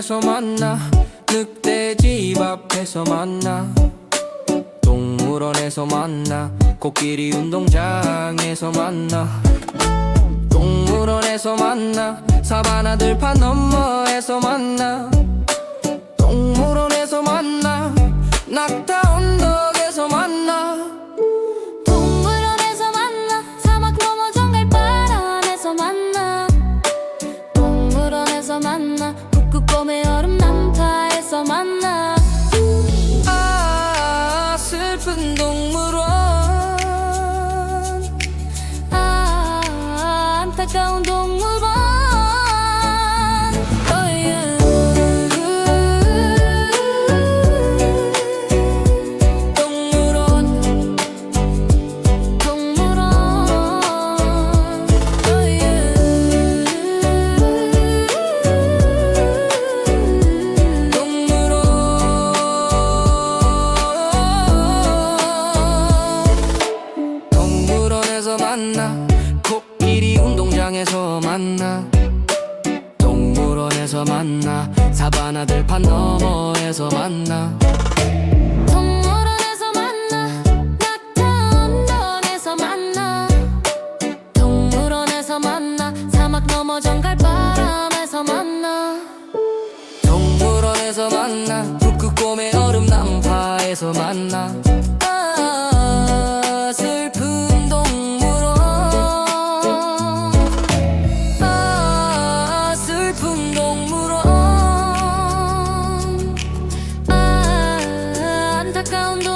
앞에서 만나 늑대집 앞에서 만나. 동물원에서 만나 코끼리 운동장에서 만나. 동물원에서 만나 사바나 들판 너머에서 만나. 코끼리 운동장에서 만나 동물원에서 만나 사바나 들판 너머에서 만나. 동물원에서 만나 낙타 언덕에서 만나. 동물원에서 만나 사막 넘어 정갈 바람에서 만나. 동물원에서 만나 북극곰의 얼음 남파에서 만나 acá un